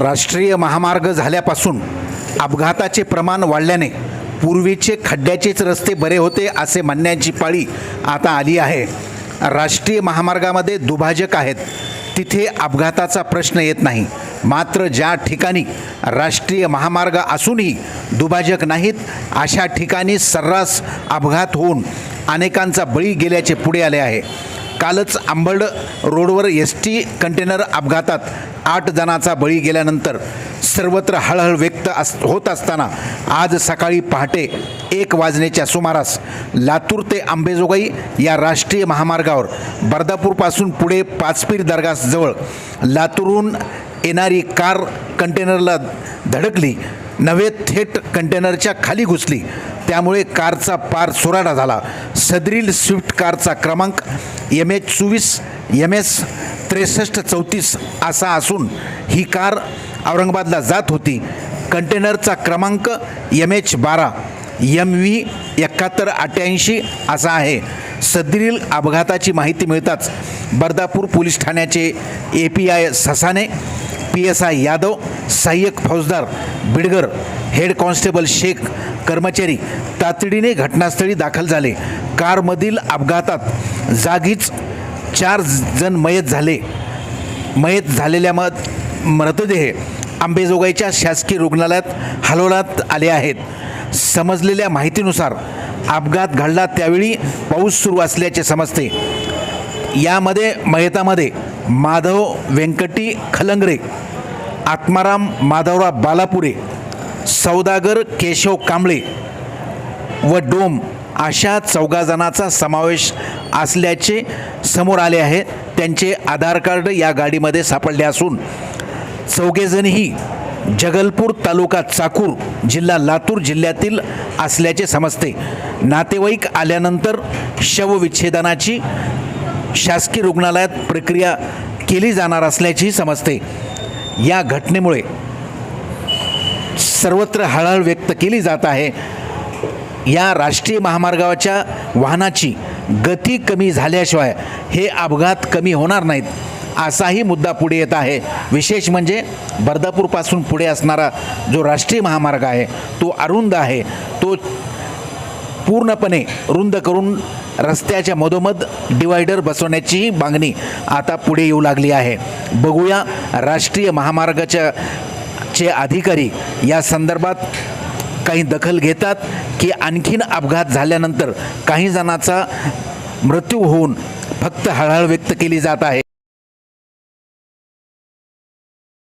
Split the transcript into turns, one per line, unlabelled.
राष्ट्रीय महामार्ग झाल्यापासून अपघाताचे प्रमाण वाढल्याने पूर्वीचे खड्ड्याचेच रस्ते बरे होते असे म्हणण्याची पाळी आता आली आहे. राष्ट्रीय महामार्गामध्ये दुभाजक आहेत. तिथे अपघाताचा प्रश्न येत नाही. मात्र ज्या ठिकाणी राष्ट्रीय महामार्ग असूनही दुभाजक नाहीत अशा ठिकाणी सर्रास अपघात होऊन अनेकांचा बळी गेल्याचे पुढे आले आहे. कालच आंबड रोडवर एस टी कंटेनर अपघातात आठ जणांचा बळी गेल्यानंतर सर्वत्र हळहळ व्यक्त अस होत असताना आज सकाळी पहाटे एक वाजण्याच्या सुमारास लातूर ते आंबेजोगाई या राष्ट्रीय महामार्गावर बर्दापूरपासून पुढे पाचपीर दर्गाजवळ लातूरहून येणारी कार कंटेनरला धडकली. नव्हे थेट कंटेनरच्या खाली घुसली. त्यामुळे कारचा पार सुराडा झाला. सदरील स्विफ्ट कारचा क्रमांक एम एच चोवीस एम एस त्रेसष्ट चौतीस असा असून ही कार औरंगाबादला जात होती. कंटेनरचा क्रमांक एम एच बारा एम व्ही एकाहत्तर अठ्ठ्याऐंशी असा आहे. सदरील अपघाताची माहिती मिळताच बर्दापूर पोलीस ठाण्याचे A P I Sasane P S I Yadav सहाय्यक फौजदार बिडगर हेड कॉन्स्टेबल शेख कर्मचारी तातडीने घटनास्थळी दाखल झाले. कारमधील अपघातात जागीच चार जण मयत झाले. मयत झालेल्या मत मृतदेह आंबेजोगाईच्या शासकीय रुग्णालयात हलवण्यात आले आहेत. समजलेल्या माहितीनुसार अपघात घडला त्यावेळी पाऊस सुरू असल्याचे समजते. यामध्ये मयतामध्ये माधव व्यंकटी खलंगरे आत्माराम माधवराव बालापुरे सौदागर केशव कांबळे व डोम अशा चौघाजणाचा समावेश असल्याचे समोर आले आहे. त्यांचे आधार कार्ड या गाडीमध्ये सापडले असून चौघेजणही जगलपूर तालुका चाकूर जिल्हा लातूर जिल्ह्यातील असल्याचे समजते. नातेवाईक आल्यानंतर शवविच्छेदनाची शासकीय रुग्णालयात प्रक्रिया केली जाणार असल्याचेही समजते. या घटनेमुळे सर्वत्र हळहळ व्यक्त केली जात आहे. या राष्ट्रीय महामार्गाच्या वाहनाची गती कमी झाल्याशिवाय हे अपघात कमी होणार नाहीत असाही मुद्दा पुढे येत आहे. विशेष म्हणजे बर्दापूरपासून पुढे असणारा जो राष्ट्रीय महामार्ग आहे तो अरुंद आहे. तो पूर्णपणे रुंद करून रस्त्याच्या मधोमध डिवायडर बसवण्याचीही मागणी आता पुढे येऊ लागली आहे. बघूया राष्ट्रीय महामार्गाच्या चे अधिकारी या संदर्भात काही दखल घेतात की आणखीन अपघात झाल्यानंतर काही जणांचा मृत्यू होऊन फक्त हळहळ व्यक्त केली जात आहे.